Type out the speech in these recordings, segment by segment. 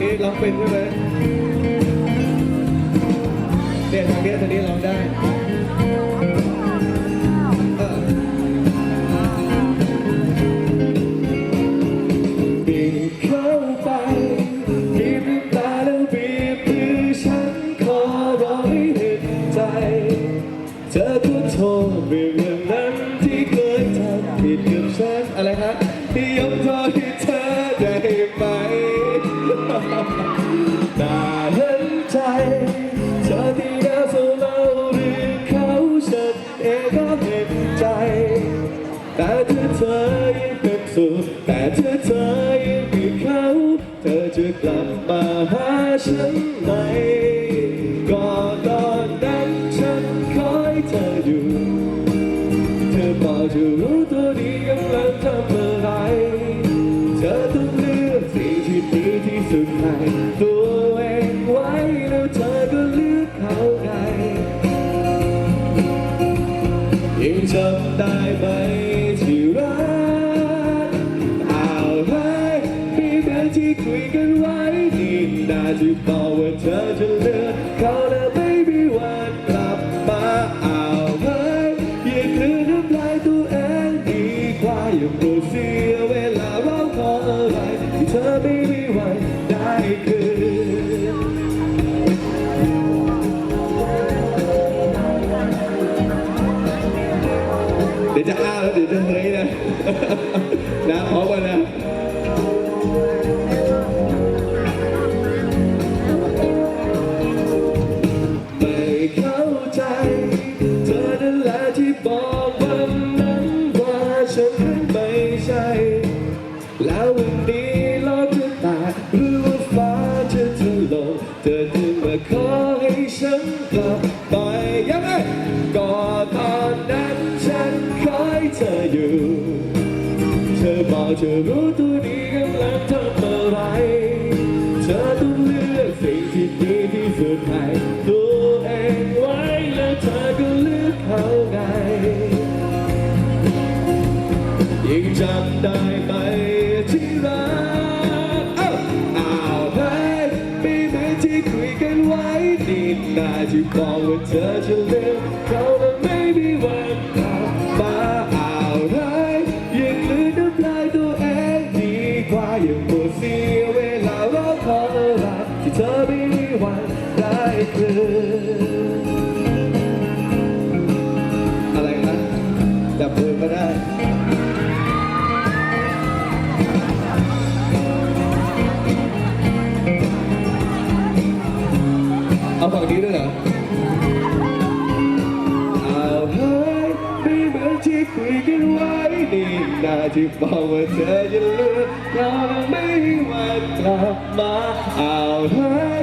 นี่ร้องเป็นใช่ไหมเนี่ยทางเนี้ทางนี้ร้องได้เออบีบเข้าไปบีบน้ำตาแล้วบีบมือฉันขอร้องให้เห็นใจ เธอก็โทษเรื่องนั้นที่เคยทำผิดกับฉันอะไรฮะที่ยกโทษ น่เห็นใจเธอที่น่าเศร้าเล่าเรื่อเขาฉันเองก็เห็นใจ แต่ถ้าเธอยังเป็นสุขแต่ถ้าเธอยังมีเขาเธอจะกลับมาหาฉันไหมก่อนตอนนั้นฉันคอยเธออยู่ เธอบอกจะรู้ตัวดีกำลังทำอะไร เธอต้อง ที่สุดให้ตัวเองไว้แล้วเธอก็เลือกเขาไงยังจำได้ไหมที่รักอ้าวเฮ้ยมีเรื่องที่คุยกันไว้นี่นาที่บอกว่าเธอจะเลือก นะนะพร้อมกันนะไม่เข้าใจเธอนั่นแหละที่บอกวันนั้นว่าฉันไม่ใช่แล้ววันนี้โลกจะแตกหรือว่าฟ้าจะถล่มเธอจึงมาขอให้ฉันกลับไปยังไงก็ตอนนั้นฉันคอยเธออยู่ เธอรู้ตัวดีกำลังทำอะไร เธอต้องเลือกสิ่งที่ดีที่สุดให้ตัวเองไว้แล้วเธอก็เลือกเขาไงยังจำได้ไหมที่รักเอ้าอ้าวไม่เหมือนที่คุยกันไว้นี่นาที่บอกว่าเธอจะเลือกเขา ว่ายังปวดเสียเวลารอคอยอะไรที่เธอไม่มีวันได้คืนอะไรนะจับมือก็ได้เอาฝั่งนี้ด้วยเหรอ ว้นี่นาที่บอกว่าเธอจะเลือกเราไม่วันกลับมาเอาเฮ้ย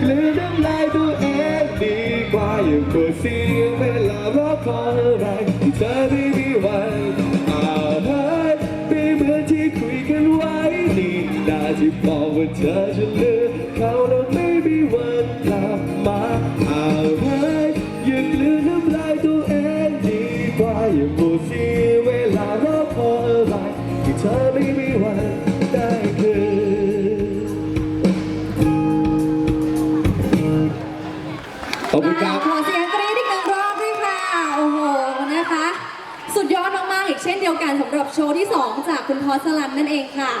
กลืนน้ำลายตัวเองดีกว่าอย่าปวเสียเวลารอคอยอะไรที่เธอไม่มีวันเอาเฮ้ยไม่เหมือนที่คุยกันไว้นี่นาที่บอกว่าเธอจะเลือกเขาแล้วไม่มีวันกลับมาเอา กันสำหรับโชว์ที่ 2 จากคุณพอสลันนั่นเองค่ะ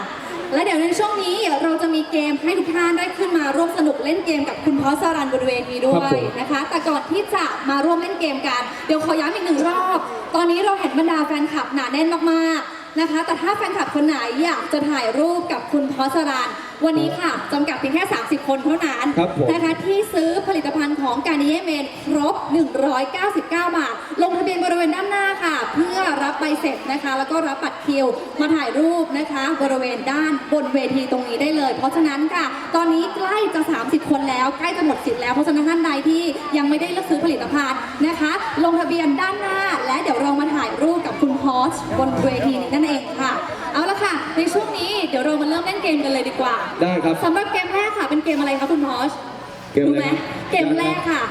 และเดี๋ยวในช่วงนี้เราจะมีเกมให้ทุกท่านได้ขึ้นมาร่วมสนุกเล่นเกมกับคุณพอสลันบนเวทีด้ครัวบยผม นะคะ แต่ก่อนที่จะมาร่วมเล่นเกมกัน เดี๋ยวขอย้ำอีกหนึ่งรอบ ตอนนี้เราเห็นบรรดาแฟนคลับหนาแน่นมากๆนะคะ แต่ถ้าแฟนคลับคนไหนอยากจะถ่ายรูปกับคุณพอสลันวันนี้ค่ะจำกัดเพียงแค่ 30 คนเท่านั้น ครับผม นะคะที่ซื้อผลิตภัณฑ์ของการนิเยเมนครบ 199 บาท ลงทะเบียนบ ใบเสร็จนะคะ แล้วก็รับบัตรคิวมาถ่ายรูปนะคะ บริเวณด้านบนเวทีตรงนี้ได้เลย เพราะฉะนั้นค่ะ ตอนนี้ใกล้จะ 30 คนแล้วใกล้จะหมดสิทธิ์แล้วเพราะฉะนั้นท่านใดที่ยังไม่ได้เลือกซื้อผลิตภัณฑ์นะคะ ลงทะเบียนด้านหน้า และเดี๋ยวเรามาถ่ายรูปกับคุณพอชบนเวทีนี้นั่นเองค่ะ เอาละค่ะ ในช่วงนี้เดี๋ยวเรามาเริ่มเล่นเกมกันเลยดีกว่าได้ครับ สำหรับเกมแรกค่ะ เป็นเกมอะไรคะคุณพอชเกมอะไรรู้ไหมครับเกมแรกค่ะ